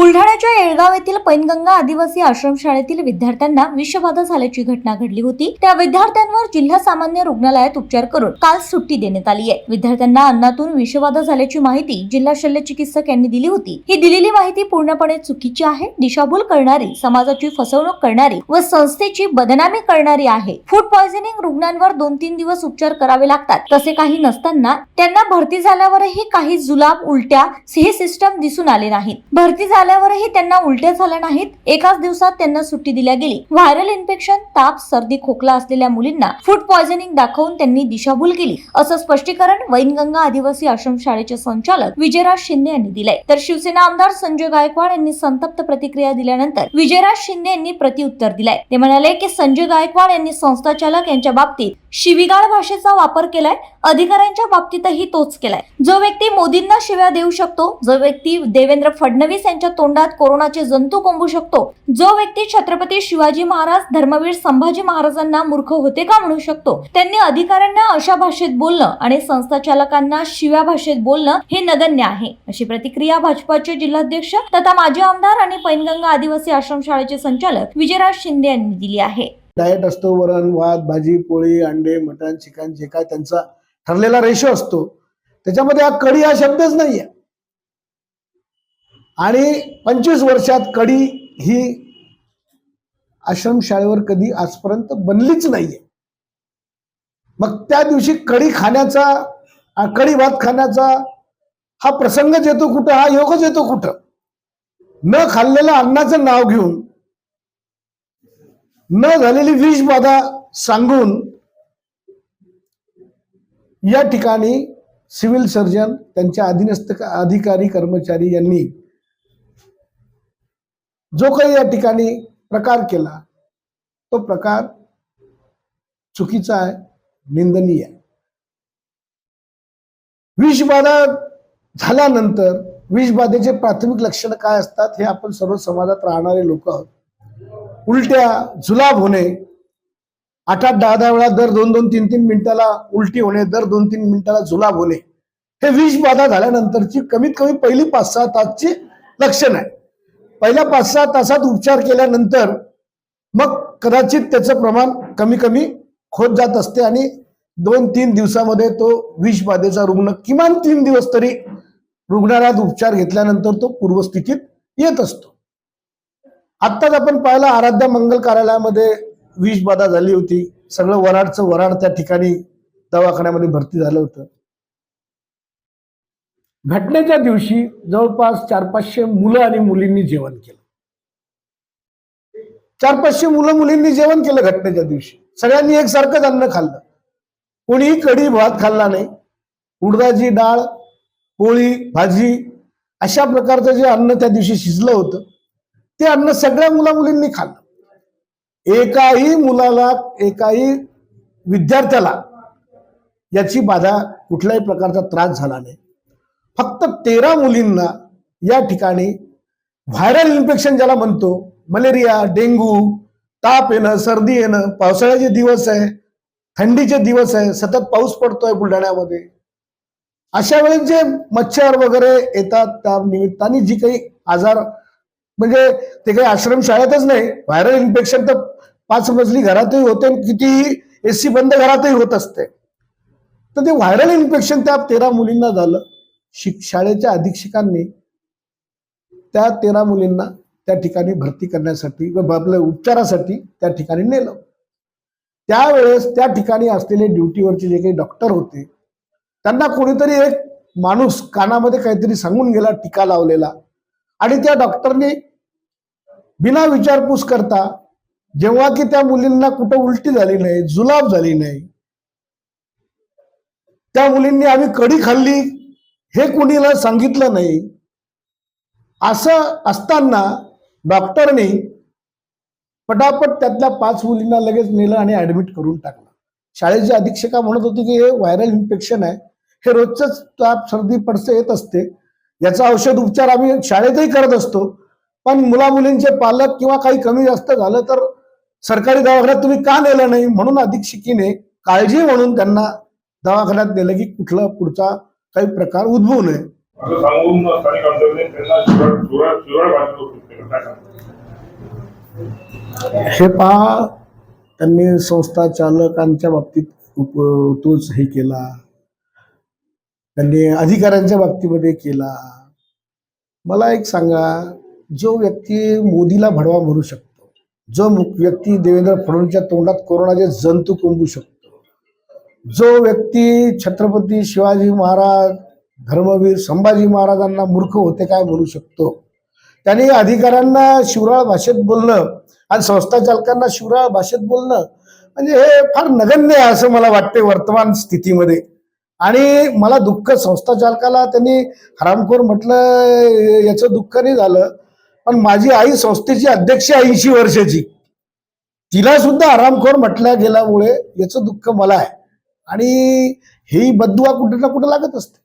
बुलढाण्याच्या येळगाव येथील पैनगंगा आदिवासी आश्रमशाळेतील विद्यार्थ्यांना विषबाधा झाल्याची घटना घडली होती. त्या विद्यार्थ्यांवर जिल्हा सामान्य रुग्णालयात उपचार करून काल सुट्टी देण्यात आली आहे. विद्यार्थ्यांना अन्नातून विषबाधा झाल्याची माहिती जिल्हा शल्य चिकित्सक यांनी दिली होती. ही दिलेली माहिती पूर्णपणे चुकीची आहे. दिशाभूल करणारी समाजाची फसवणूक करणारी व संस्थेची बदनामी करणारी आहे. फूड पॉयझनिंग रुग्णांवर दोन तीन दिवस उपचार करावे लागतात. तसे काही नसताना त्यांना भरती झाल्यावरही काही जुलाब उलट्या हे सिस्टम दिसून आले नाहीत. भरती झाल्या झाल्यावरही त्यांना उलटे झाल्या नाहीत. एकाच दिवसात त्यांना सुट्टी दिल्या गेली. व्हायरल इन्फेक्शन ताप सर्दी खोकला असलेल्या मुलींना फूड पॉयझनिंग दाखवून त्यांनी दिशाभूल केली. असं स्पष्टीकरण वैनगंगा आदिवासी आश्रम शाळेचे संचालक विजयराज शिंदे यांनी दिलंय. तर शिवसेना आमदार संजय गायकवाड यांनी संतप्त प्रतिक्रिया दिल्यानंतर विजयराज शिंदे यांनी प्रतिउत्तर दिलंय. ते म्हणाले की संजय गायकवाड यांनी संस्थाचालक यांच्या बाबतीत शिवीगाळ भाषेचा वापर केलाय अधिकाऱ्यांच्या बाबतीतही तोच केलाय. जो व्यक्ती मोदींना शिव्या देऊ शकतो जो व्यक्ती देवेंद्र फडणवीस यांच्या तोंडात कोरोनाचे जंतू कोंबू शकतो जो व्यक्ती छत्रपती शिवाजी महाराज धर्मवीर संभाजी महाराजांना मूर्ख होते का म्हणू शकतो त्यांनी अधिकाऱ्यांना अशा भाषेत बोलणं आणि संस्था चालकांना शिव्या भाषेत बोलणं हे नगण्य आहे अशी प्रतिक्रिया भाजपाचे जिल्हाध्यक्ष तथा माजी आमदार आणि पैनगंगा आदिवासी आश्रमशाळेचे संचालक विजयराज शिंदे यांनी दिली आहे. डाएट असतो वरण भात भाजी पोळी अंडे मटण चिकन जे काय त्यांचा ठरलेला रेशो असतो. त्याच्यामध्ये हा कढी हा शब्दच नाहीये. आणि पंचवीस वर्षात कढी ही आश्रमशाळेवर कधी आजपर्यंत बनलीच नाहीये. मग त्या दिवशी कढी खाण्याचा कढी भात खाण्याचा हा प्रसंगच येतो कुठं? हा योगच येतो कुठं? न खाल्लेल्या अन्नाचं नाव घेऊन न झालेली विषबाधा सांगून या ठिकाणी सिव्हिल सर्जन त्यांच्या अधीनस्थ अधिकारी कर्मचारी यांनी जो काही या ठिकाणी प्रकार केला तो प्रकार चुकीचा आहे निंदनीय आहे. विषबाधा झाल्यानंतर विषबाधेचे प्राथमिक लक्षण काय असतात हे आपण सर्व समाजात राहणारे लोक आहोत. उलट्या जुलाब होणे. आठ आठ दहा दहा वेळा दर दोन दोन तीन तीन मिनिटाला उलटी होणे दर दोन तीन मिनिटाला जुलाब होणे. हे विष बाधा झाल्यानंतरची कमीत कमी पहिली पाच सहा तासची लक्षण आहे पहिल्या पाच सहा तासात उपचार केल्यानंतर मग कदाचित त्याचं प्रमाण कमी कमी होत जात असते आणि दोन तीन दिवसामध्ये तो विषबाधेचा रुग्ण किमान तीन दिवस तरी रुग्णालयात उपचार घेतल्यानंतर तो पूर्वस्थितीत येत असतो. आत्ताच आपण पाहिलं आराध्या मंगल कार्यालयामध्ये विषबाधा झाली होती. सगळं वराडचं वराड त्या ठिकाणी दवाखान्यामध्ये भरती झालं होतं. घटनेच्या दिवशी जवळपास चार पाचशे मुलं आणि मुलींनी जेवण केलं. चार पाचशे मुलं मुलींनी जेवण केलं घटनेच्या दिवशी. सगळ्यांनी एकसारखंच अन्न खाल्लं. कोणीही कढी भात खाल्ला नाही. उडदाची डाळ पोळी भाजी अशा प्रकारचं जे अन्न त्या दिवशी शिजलं होतं ते अन्न सगळ्या मुला मुलींनी खाल्लं. एकाही मुलाला एकाही विद्यार्थ्याला याची बाधा कुठल्याही प्रकारचा त्रास झाला नाही. फक्त तेरा मुलींना या ठिकाणी व्हायरल इन्फेक्शन ज्याला म्हणतो मलेरिया डेंग्यू ताप येणं सर्दी येणं पावसाळ्याचे दिवस आहे थंडीचे दिवस आहे सतत पाऊस पडतोय बुलढाण्यामध्ये. अशा वेळेस जे मच्छर वगैरे येतात त्या निमित्ताने जी काही आजार म्हणजे ते काही आश्रमशाळेतच नाही. व्हायरल इन्फेक्शन तर पाच मजली घरातही होते कितीही एसी बंद घरातही होत असते. तर ते व्हायरल इन्फेक्शन त्या तेरा मुलींना झालं. शिक शाळेच्या अधीक्षकांनी त्या तेरा मुलींना त्या ठिकाणी भरती करण्यासाठी व आपल्या उपचारासाठी त्या ठिकाणी नेलं. त्यावेळेस त्या ठिकाणी असलेले ड्युटीवरचे जे काही डॉक्टर होते त्यांना कोणीतरी एक माणूस कानामध्ये काहीतरी सांगून गेला टीका लावलेला. आणि त्या डॉक्टरने बिना विचारपूस करता जेव्हा की त्या मुलींना कुठं उलटी झाली नाही जुलाब झाली नाही त्या मुलींनी आम्ही कडी खाल्ली हे कुणीला सांगितलं नाही असं असताना डॉक्टरनी पटापट त्यातल्या पाच मुलींना लगेच नेलं आणि ऍडमिट करून टाकलं. शाळेचे अधीक्षका म्हणत होते की हे व्हायरल इन्फेक्शन आहे हे रोजच ताप सर्दी पडसे येत असते याचा औषध उपचार आम्ही शाळेतही करत असतो पण मुला मुलींचे पालक किंवा काही कमी जास्त झालं तर सरकारी दवाखान्यात तुम्ही का नेलं नाही? म्हणून अधीक्षकीने काळजी म्हणून त्यांना दवाखान्यात नेलं की कुठला पुढचा काही प्रकार उद्भवू नये? हे पहा त्यांनी संस्था चालकांच्या बाबतीत तोच हे केला. त्यांनी अधिकाऱ्यांच्या बाबतीमध्ये केला. मला एक सांगा जो व्यक्ती मोदीला भडवा म्हणू शकतो जो व्यक्ती देवेंद्र फडणवीसच्या तोंडात कोरोनाचे जंतू कोंबू शकतो जो व्यक्ती छत्रपती शिवाजी महाराज धर्मवीर संभाजी महाराजांना मूर्ख होते काय म्हणू शकतो? त्यांनी अधिकाऱ्यांना शिवराळ भाषेत बोलणं आणि संस्था चालकांना शिवराळ भाषेत बोलणं म्हणजे हे फार नगण्य आहे असं मला वाटते वर्तमान स्थितीमध्ये. आणि मला दुःख संस्था चालकाला त्यांनी हरामखोर म्हटलं याचं दुःख नाही झालं. पण माझी आई संस्थेची अध्यक्ष ऐंशी वर्षाची. तिला सुद्धा आरामखोर म्हटल्या गेल्यामुळे याचं दुःख मला आहे. आणि ही बदुआ कुठे ना कुठे लागत असते.